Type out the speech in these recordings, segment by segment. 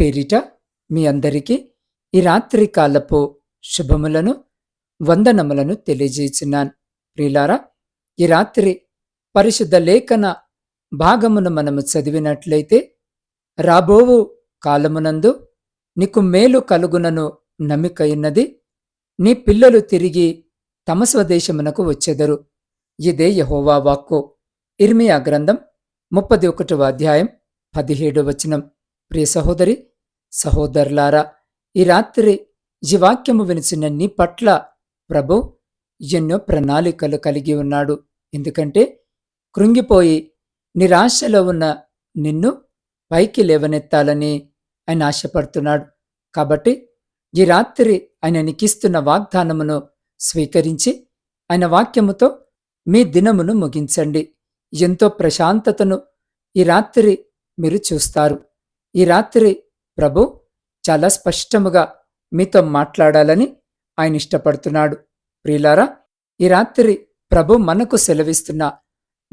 పేరిట మీ అందరికీ ఈ రాత్రి కాలపు శుభములను వందనములను తెలియజేస్తున్నాను. ప్రియులారా ఈ రాత్రి పరిశుద్ధ లేఖన భాగమును మనము చదివినట్లయితే రాబోవు కాలమునందు నీకు మేలు కలుగునను నమ్మికయున్నది నీ పిల్లలు తిరిగి తమ స్వదేశమునకు వచ్చెదరు. ఇదే యహోవా వాక్కు. ఇర్మియా గ్రంథం ముప్పది ఒకటవ అధ్యాయం పదిహేడు వచనం. ప్రియ సహోదరి సహోదరులారా ఈ రాత్రి ఈ వాక్యము వినిచిన నీ పట్ల ప్రభు ఎన్నో ప్రణాళికలు కలిగి ఉన్నాడు. ఎందుకంటే కృంగిపోయి నిరాశలో ఉన్న నిన్ను పైకి లేవనెత్తాలని ఆయన ఆశపడుతున్నాడు. కాబట్టి ఈ రాత్రి ఆయన నీకిస్తున్న వాగ్దానమును స్వీకరించి ఆయన వాక్యముతో మీ దినమును ముగించండి. ఎంతో ప్రశాంతతను ఈ రాత్రి మీరు చూస్తారు. ఈ రాత్రి ప్రభు చాలా స్పష్టముగా మీతో మాట్లాడాలని ఆయన ఇష్టపడుతున్నాడు. ప్రియులారా ఈ రాత్రి ప్రభు మనకు సెలవిస్తున్న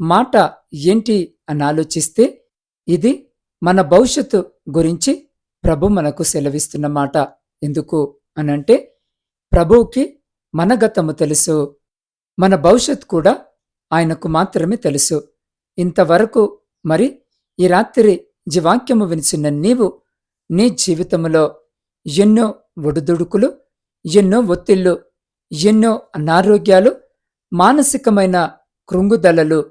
మాట ఏంటి అని ఆలోచిస్తే ఇది మన భవిష్యత్తు గురించి ప్రభు మనకు సెలవిస్తున్న మాట. ఎందుకు అనంటే ప్రభువుకి మన గతము తెలుసు మన భవిష్యత్ కూడా ఆయనకు మాత్రమే తెలుసు. ఇంతవరకు మరి ఈ రాత్రి జీవాక్యము వినిచిన నీవు నీ జీవితంలో ఎన్నో ఒడిదుడుకులు ఎన్నో ఒత్తిళ్ళు ఎన్నో అనారోగ్యాలు మానసికమైన కృంగుదలలు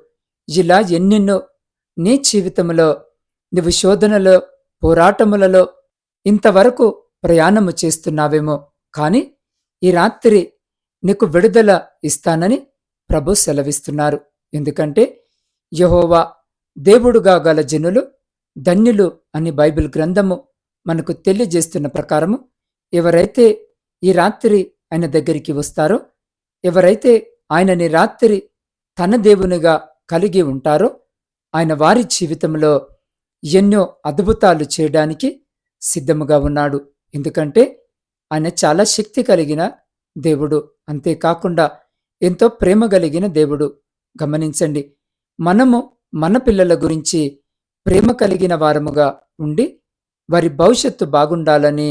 ఇలా ఎన్నెన్నో నీ జీవితంలో నువ్వు శోధనలో పోరాటములలో ఇంతవరకు ప్రయాణము చేస్తున్నావేమో. కాని ఈ రాత్రి నీకు విడుదల ఇస్తానని ప్రభు సెలవిస్తున్నారు. ఎందుకంటే యహోవా దేవుడుగా గల జనులు ధన్యులు అని బైబిల్ గ్రంథము మనకు తెలియజేస్తున్న ప్రకారము ఎవరైతే ఈ రాత్రి ఆయన దగ్గరికి వస్తారో ఎవరైతే ఆయనని రాత్రి తన దేవునిగా కలిగి ఉంటారో ఆయన వారి జీవితంలో ఎన్నో అద్భుతాలు చేయడానికి సిద్ధముగా ఉన్నాడు. ఎందుకంటే ఆయన చాలా శక్తి కలిగిన దేవుడు. అంతేకాకుండా ఎంతో ప్రేమ కలిగిన దేవుడు. గమనించండి మనము మన పిల్లల గురించి ప్రేమ కలిగిన వారముగా ఉండి వారి భవిష్యత్తు బాగుండాలని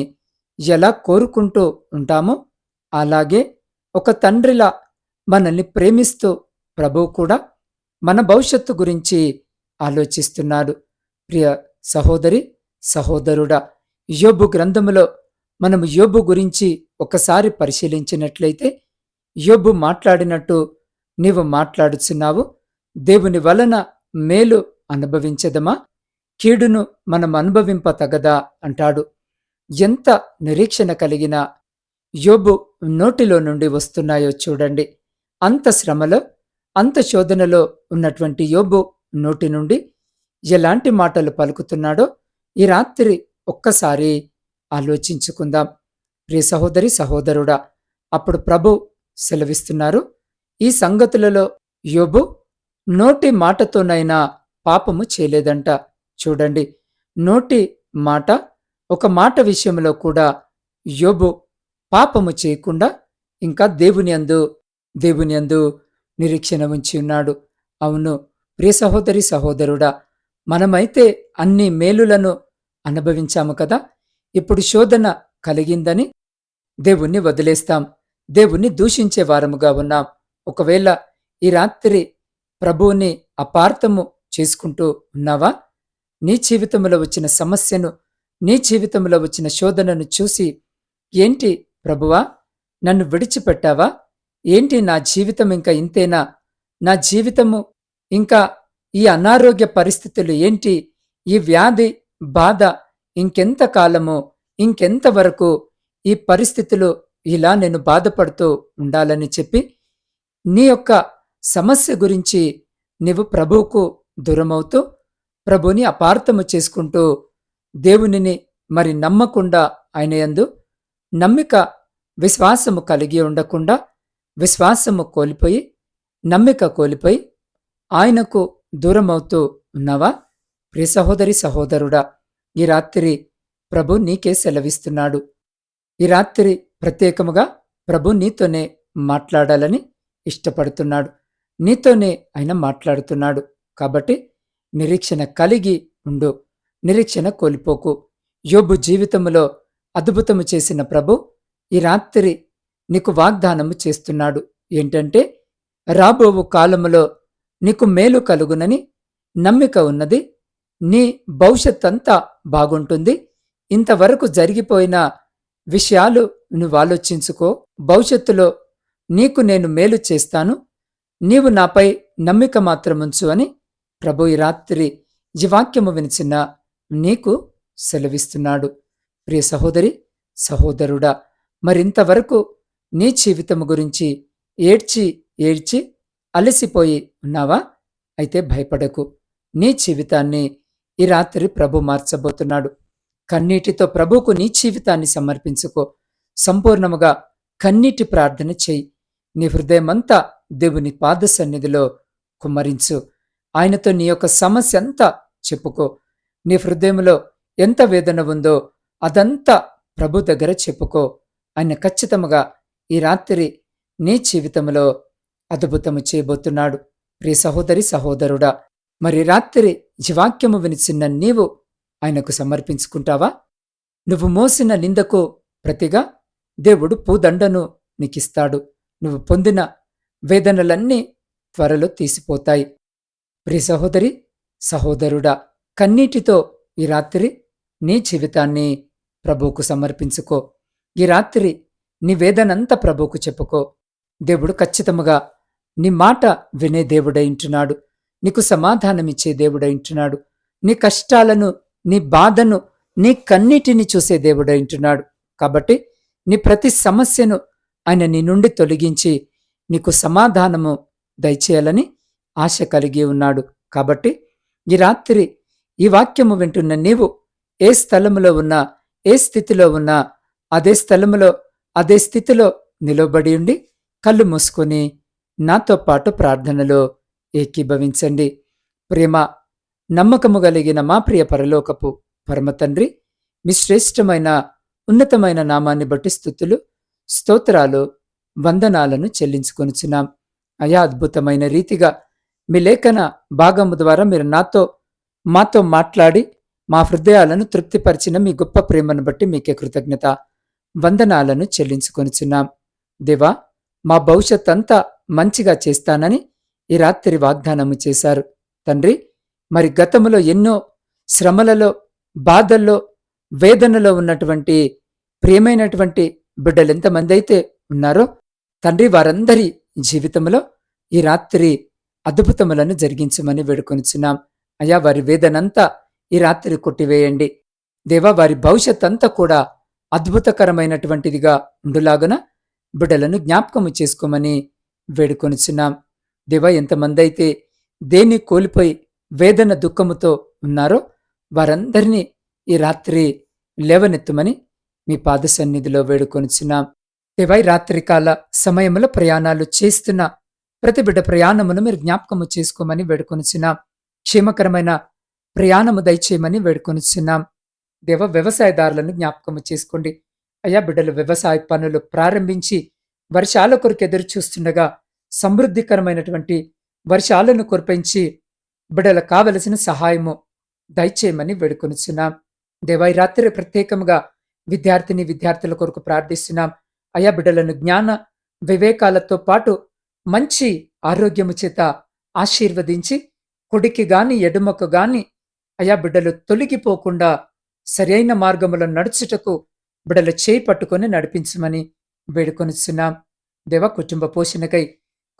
ఎలా కోరుకుంటూ ఉంటామో అలాగే ఒక తండ్రిలా మనల్ని ప్రేమిస్తూ ప్రభువు కూడా మన భవిష్యత్తు గురించి ఆలోచిస్తున్నాడు. ప్రియ సహోదరి సహోదరుడా యోబు గ్రంథములో మనం యోబు గురించి ఒకసారి పరిశీలించినట్లయితే యోబు మాట్లాడినట్టు నీవు మాట్లాడుచున్నావు. దేవుని వలన మేలు అనుభవించదమా? కీడును మనం అనుభవింప తగదా అంటాడు. ఎంత నిరీక్షణ కలిగినా యోబు నోటిలో నుండి వస్తున్నాయో చూడండి. అంత శ్రమలో అంత శోధనలో ఉన్నటువంటి యోబు నోటి నుండి ఎలాంటి మాటలు పలుకుతున్నాడో ఈ రాత్రి ఒక్కసారి ఆలోచించుకుందాం. ప్రియ సహోదరి సహోదరుడా అప్పుడు ప్రభు సెలవిస్తున్నారు. ఈ సంగతులలో యోబు నోటి మాటతోనైనా పాపము చేయలేదంట. చూడండి. నోటి మాట ఒక మాట విషయంలో కూడా యోబు పాపము చేయకుండా ఇంకా దేవుని అందు దేవుని అందు నిరీక్షణ ఉంచి ఉన్నాడు. అవును ప్రియ సహోదరి సహోదరుడా మనమైతే అన్ని మేలులను అనుభవించాము కదా. ఇప్పుడు శోధన కలిగిందని దేవుణ్ణి వదిలేస్తాం. దేవుణ్ణి దూషించే వారముగా ఉన్నాం. ఒకవేళ ఈ రాత్రి ప్రభువుని అపార్థము చేసుకుంటూ ఉన్నావా? నీ జీవితంలో వచ్చిన సమస్యను నీ జీవితంలో వచ్చిన శోధనను చూసి ఏంటి ప్రభువా నన్ను విడిచిపెట్టావా? ఏంటి నా జీవితం ఇంకా ఇంతేనా? నా జీవితము ఇంకా ఈ అనారోగ్య పరిస్థితులు ఏంటి? ఈ వ్యాధి బాధ ఇంకెంత కాలము ఇంకెంత వరకు ఈ పరిస్థితులు ఇలా నేను బాధపడుతూ ఉండాలని చెప్పి నీ యొక్క సమస్య గురించి నీవు ప్రభువుకు దూరమవుతూ ప్రభుని అపార్థము చేసుకుంటూ దేవునిని మరి నమ్మకుండా ఆయన యందు నమ్మిక విశ్వాసము కలిగి ఉండకుండా విశ్వాసము కోల్పోయి నమ్మిక కోల్పోయి ఆయనకు దూరమవుతూ ఉన్నావా? ప్రియ సహోదరి సహోదరుడా ఈ రాత్రి ప్రభు నీకే సెలవిస్తున్నాడు. ఈ రాత్రి ప్రత్యేకముగా ప్రభు నీతోనే మాట్లాడాలని ఇష్టపడుతున్నాడు. నీతోనే ఆయన మాట్లాడుతున్నాడు. కాబట్టి నిరీక్షణ కలిగి ఉండు నిరీక్షణ కోల్పోకు. యోబు జీవితములో అద్భుతము చేసిన ప్రభు ఈ రాత్రి నీకు వాగ్దానము చేస్తున్నాడు. ఏంటంటే రాబోవు కాలములో నీకు మేలు కలుగునని నమ్మిక ఉన్నది నీ భవిష్యత్ అంతా బాగుంటుంది ఇంతవరకు జరిగిపోయిన విషయాలు నువ్వు ఆలోచించుకో. భవిష్యత్తులో నీకు నేను మేలు చేస్తాను నీవు నాపై నమ్మిక మాత్రముంచు అని ప్రభు ఈ రాత్రి ఈ వాక్యము వినిచిన నీకు సెలవిస్తున్నాడు. ప్రియ సహోదరి సహోదరుడా మరింతవరకు నీ జీవితము గురించి ఏడ్చి ఏడ్చి అలసిపోయి ఉన్నావా? అయితే భయపడకు. నీ జీవితాన్ని ఈ రాత్రి ప్రభు మార్చబోతున్నాడు. కన్నీటితో ప్రభుకు నీ జీవితాన్ని సమర్పించుకో. సంపూర్ణముగా కన్నీటి ప్రార్థన చెయ్యి నీ హృదయమంతా దేవుని పాద సన్నిధిలో కుమ్మరించు. ఆయనతో నీ యొక్క సమస్య అంతా చెప్పుకో. నీ హృదయంలో ఎంత వేదన ఉందో అదంతా ప్రభు దగ్గర చెప్పుకో. ఆయన ఖచ్చితంగా ఈ రాత్రి నీ జీవితంలో అద్భుతము చేయబోతున్నాడు. ప్రియ సహోదరి సహోదరుడా మరి రాత్రి జీవాక్యము వినిచిన్న నీవు ఆయనకు సమర్పించుకుంటావా? నువ్వు మోసిన నిందకు ప్రతిగా దేవుడు పూదండను నీకిస్తాడు. నువ్వు పొందిన వేదనలన్నీ త్వరలో తీసిపోతాయి. ప్రి సహోదరి సహోదరుడా కన్నీటితో ఈ రాత్రి నీ జీవితాన్ని ప్రభువుకు సమర్పించుకో. ఈ రాత్రి నీ వేదనంతా ప్రభువుకు చెప్పుకో. దేవుడు ఖచ్చితముగా నీ మాట వినే దేవుడైంటున్నాడు నీకు సమాధానమిచ్చే దేవుడైంటున్నాడు నీ కష్టాలను నీ బాధను నీ కన్నీటిని చూసే దేవుడైంటున్నాడు కాబట్టి నీ ప్రతి సమస్యను ఆయన నీ నుండి తొలగించి నీకు సమాధానము దయచేయాలని ఆశ కలిగి ఉన్నాడు. కాబట్టి ఈ రాత్రి ఈ వాక్యము వింటున్న నీవు ఏ స్థలములో ఉన్నా ఏ స్థితిలో ఉన్నా అదే స్థలములో అదే స్థితిలో నిలబడి ఉండి కళ్ళు మూసుకొని నాతో పాటు ప్రార్థనలో ఏకీభవించండి. ప్రేమ నమ్మకము కలిగిన మా ప్రియ పరలోకపు పరమ తండ్రి మీ శ్రేష్టమైన ఉన్నతమైన నామాన్ని బట్టి స్థుతులు స్తోత్రాలు వందనాలను చెల్లించుకొనుచున్నాం. అయా అద్భుతమైన రీతిగా మీ లేఖన భాగము ద్వారా మీరు నాతో మాతో మాట్లాడి మా హృదయాలను తృప్తిపరిచిన మీ గొప్ప ప్రేమను బట్టి మీకే కృతజ్ఞత వందనాలను చెల్లించుకొనిచున్నాం. దేవా మా భవిష్యత్ అంతా మంచిగా చేస్తానని ఈ రాత్రి వాగ్దానము చేశారు. తండ్రి మరి గతంలో ఎన్నో శ్రమలలో బాధల్లో వేదనలో ఉన్నటువంటి ప్రియమైనటువంటి బిడ్డలు ఎంతమంది అయితే ఉన్నారో తండ్రి వారందరి జీవితంలో ఈ రాత్రి అద్భుతములను జరిగించమని వేడుకొనిచున్నాం. అయ్యా వారి వేదనంతా ఈ రాత్రి కొట్టివేయండి. దేవా వారి భవిష్యత్ అంతా కూడా అద్భుతకరమైనటువంటిదిగా ఉండులాగున బిడ్డలను జ్ఞాపకము చేసుకోమని వేడుకొనిచున్నాం. దేవా ఎంతమంది అయితే దేన్ని కోల్పోయి వేదన దుఃఖముతో ఉన్నారో వారందరినీ ఈ రాత్రి లేవనెత్తుమని మీ పాద సన్నిధిలో వేడుకొనిచున్నాం. దేవై రాత్రికాల సమయంలో ప్రయాణాలు చేస్తున్న ప్రతి బిడ్డ ప్రయాణమును మీరు జ్ఞాపకము చేసుకోమని వేడుకొనిచున్నాం. క్షేమకరమైన ప్రయాణము దయచేయమని వేడుకొనిచున్నాం. దేవ వ్యవసాయదారులను జ్ఞాపకము చేసుకోండి. అయ్యా బిడ్డలు వ్యవసాయ పనులు ప్రారంభించి వర్షాల కొరకు ఎదురు చూస్తుండగా సమృద్ధికరమైనటువంటి వర్షాలను కురిపించి బిడ్డలకు కావలసిన సహాయము దయచేయమని వేడుకొనిచున్నాం. దేవా రాత్రి ప్రత్యేకంగా విద్యార్థిని విద్యార్థుల కొరకు ప్రార్థిస్తున్నాం. అయా బిడ్డలను జ్ఞాన వివేకాలతో పాటు మంచి ఆరోగ్యము చేత ఆశీర్వదించి కుడికి గాని ఎడుమకు గాని అయా బిడ్డలు తొలగిపోకుండా సరైన మార్గములో నడుచుటకు బిడ్డలు చేయి పట్టుకొని నడిపించమని వేడుకొనిస్తున్నాం దేవ కుటుంబ పోషణకై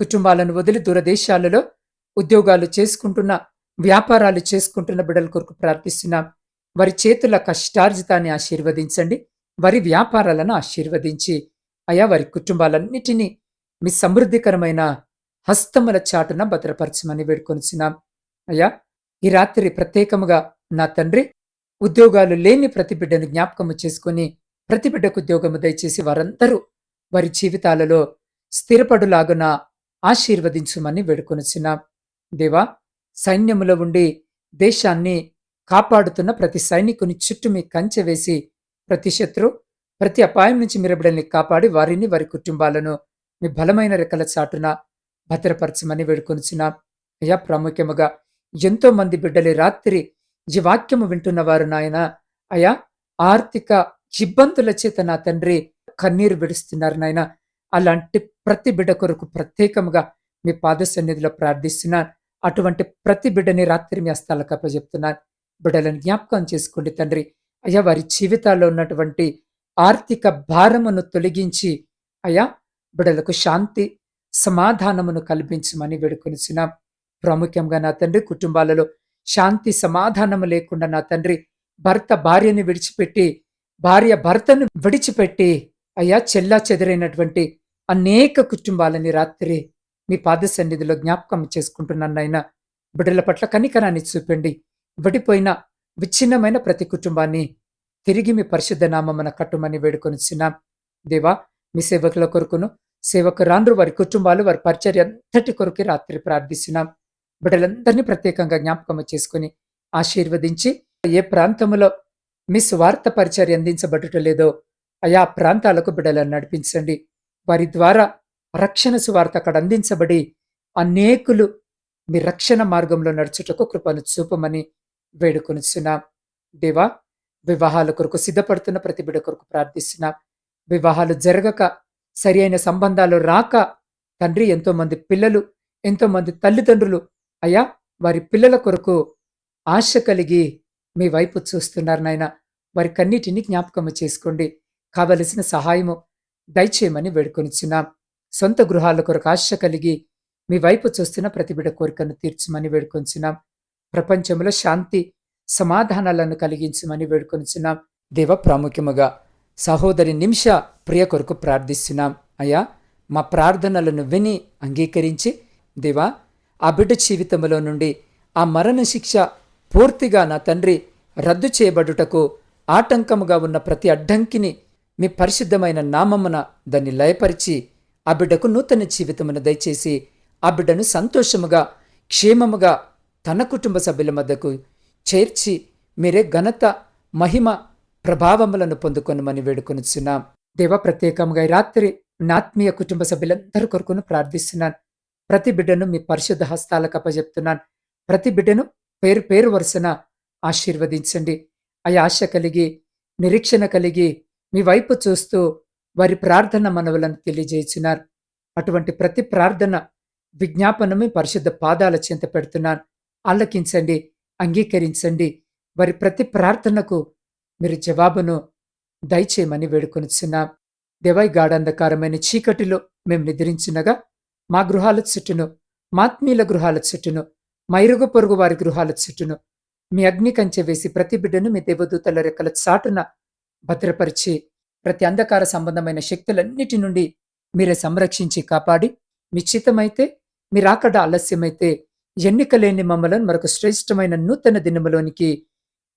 కుటుంబాలను వదిలి దూరదేశాలలో ఉద్యోగాలు చేసుకుంటున్న వ్యాపారాలు చేసుకుంటున్న బిడ్డల కొరకు ప్రార్థిస్తున్నాం. వారి చేతుల కష్టార్జితాన్ని ఆశీర్వదించండి. వారి వ్యాపారాలను ఆశీర్వదించి అయా వారి కుటుంబాలన్నిటినీ మీ సమృద్ధికరమైన హస్తముల చాటున భద్రపరచమని వేడుకొనిచున్నాం. అయ్యా ఈ రాత్రి ప్రత్యేకముగా నా తండ్రి ఉద్యోగాలు లేని ప్రతి బిడ్డను జ్ఞాపకము చేసుకుని ప్రతి బిడ్డకు ఉద్యోగము దయచేసి వారందరూ వారి జీవితాలలో స్థిరపడులాగున ఆశీర్వదించుమని వేడుకొనిచున్నాం. దేవా సైన్యములో ఉండి దేశాన్ని కాపాడుతున్న ప్రతి సైనికుని చుట్టూ మీ కంచె వేసి ప్రతి శత్రు ప్రతి అపాయం నుంచి మిరబిడల్ని కాపాడి వారిని వారి కుటుంబాలను మీ బలమైన రెక్కల చాటున భద్రపరచమని వేడుకొనిచున్నాం. అయ్యా ప్రాముఖ్యముగా ఎంతో మంది బిడ్డలు రాత్రి ఈ వాక్యము వింటున్నవారు నాయన. అయా ఆర్థిక ఇబ్బందుల చేత నా తండ్రి కన్నీరు విడుస్తున్నారు నాయన. అలాంటి ప్రతి బిడ్డ కొరకు ప్రత్యేకముగా మీ పాద సన్నిధిలో ప్రార్థిస్తున్నాను. అటువంటి ప్రతి బిడ్డని రాత్రి మీ అస్తాలకు అప్పచెప్తున్నాను. బిడ్డలను జ్ఞాపకం చేసుకోండి తండ్రి. అయ్యా వారి జీవితాల్లో ఉన్నటువంటి ఆర్థిక భారమును తొలగించి అయ్యా బిడలకు శాంతి సమాధానమును కల్పించమని వేడుకొనిచున్నాం ప్రాముఖ్యంగా నా తండ్రి కుటుంబాలలో శాంతి సమాధానము లేకుండా నా తండ్రి భర్త భార్యని విడిచిపెట్టి భార్య భర్తను విడిచిపెట్టి అయ్యా చెల్లా చెదరైనటువంటి అనేక కుటుంబాలని రాత్రి మీ పాద సన్నిధిలో జ్ఞాపకం చేసుకుంటున్నాను నాయన. బిడ్డల పట్ల కనికరాన్ని చూపండి. విడిపోయిన విచ్ఛిన్నమైన ప్రతి కుటుంబాన్ని తిరిగి మీ పరిశుద్ధ నామమున కట్టుమని వేడుకొనిచున్నాం. దేవా మీ సేవకుల కొరకును సేవకురాండ్రు వారి కుటుంబాలు వారి పరిచర్య అంతటి కొరకు రాత్రి ప్రార్థిస్తున్నాం. బిడ్డలందరినీ ప్రత్యేకంగా జ్ఞాపకం చేసుకుని ఆశీర్వదించి ఏ ప్రాంతంలో మీ స్వార్థ పరిచర్య అందించబడటం లేదో ఆయా ప్రాంతాలకు బిడ్డలను నడిపించండి. వారి ద్వారా రక్షణ సువార్త అక్కడ అందించబడి అనేకులు మీ రక్షణ మార్గంలో నడుచుటకు కృపను చూపమని వేడుకొనిస్తున్నాం దేవా వివాహాల కొరకు సిద్ధపడుతున్న ప్రతి బిడ్డ కొరకు ప్రార్థిస్తున్నాం. వివాహాలు జరగక సరి అయిన సంబంధాలు రాక తండ్రి ఎంతోమంది పిల్లలు ఎంతోమంది తల్లిదండ్రులు అయ్యా వారి పిల్లల కొరకు ఆశ కలిగి మీ వైపు చూస్తున్నారు నాయన. వారి కన్నిటిని జ్ఞాపకము చేసుకోండి. కావలసిన సహాయము దయచేయమని వేడుకొనిచున్నాం. సొంత గృహాల కొరకు ఆశ కలిగి మీ వైపు చూస్తున్న ప్రతిబిడ కోరికను తీర్చమని వేడుకొంచున్నాం ప్రపంచంలో శాంతి సమాధానాలను కలిగించమని వేడుకొనిచున్నాం. దేవ ప్రాముఖ్యముగా సహోదరి నిమిష ప్రియ కొరకు ప్రార్థిస్తున్నాం. అయ్యా మా ప్రార్థనలను విని అంగీకరించి దేవా ఆ బిడ్డ జీవితంలో నుండి ఆ మరణ శిక్ష పూర్తిగా నా తండ్రి రద్దు చేయబడుటకు ఆటంకముగా ఉన్న ప్రతి అడ్డంకిని మీ పరిశుద్ధమైన నామమున దాన్ని లయపరిచి ఆ బిడ్డకు నూతన జీవితమును దయచేసి ఆ బిడ్డను సంతోషముగా క్షేమముగా తన కుటుంబ సభ్యుల మధ్యకు చేర్చి మీరే ఘనత మహిమ ప్రభావములను పొందుకొనమని వేడుకొనిచున్నాం. దేవ ప్రత్యేకంగా ఈ రాత్రి నా ఆత్మీయ కుటుంబ సభ్యులందరి కొరకును ప్రార్థిస్తున్నాను. ప్రతి బిడ్డను మీ పరిశుద్ధ హస్తాలకు అప్పజెప్తున్నాను. ప్రతి బిడ్డను పేరు పేరు వరుసన ఆశీర్వదించండి. అవి ఆశ కలిగి నిరీక్షణ కలిగి మీ వైపు చూస్తూ వారి ప్రార్థన మనవులను తెలియజేయుచున్నారు. అటువంటి ప్రతి ప్రార్థన విజ్ఞాపనమే పరిశుద్ధ పాదాల చింత పెడుతున్నాను. ఆలకించండి అంగీకరించండి. వారి ప్రతి ప్రార్థనకు మీరు జవాబును దయచేయమని వేడుకొనిచున్నాం. దేవై గాఢంధకారమైన చీకటిలో మేము నిద్రించినగా మా గృహాల చుట్టూను మాత్మీయుల గృహాల చుట్టూను మా ఇరుగు పొరుగు వారి గృహాల చుట్టూను మీ అగ్ని కంచె వేసి ప్రతి బిడ్డను మీ దేవదూతల రెక్కల చాటున భద్రపరిచి ప్రతి అంధకార సంబంధమైన శక్తులన్నిటి నుండి మీరే సంరక్షించి కాపాడి మీ చిత్తమైతే మీరాకడ ఆలస్యమైతే ఎన్నికలేని మమ్మలను మరొక శ్రేష్టమైన నూతన దినములోనికి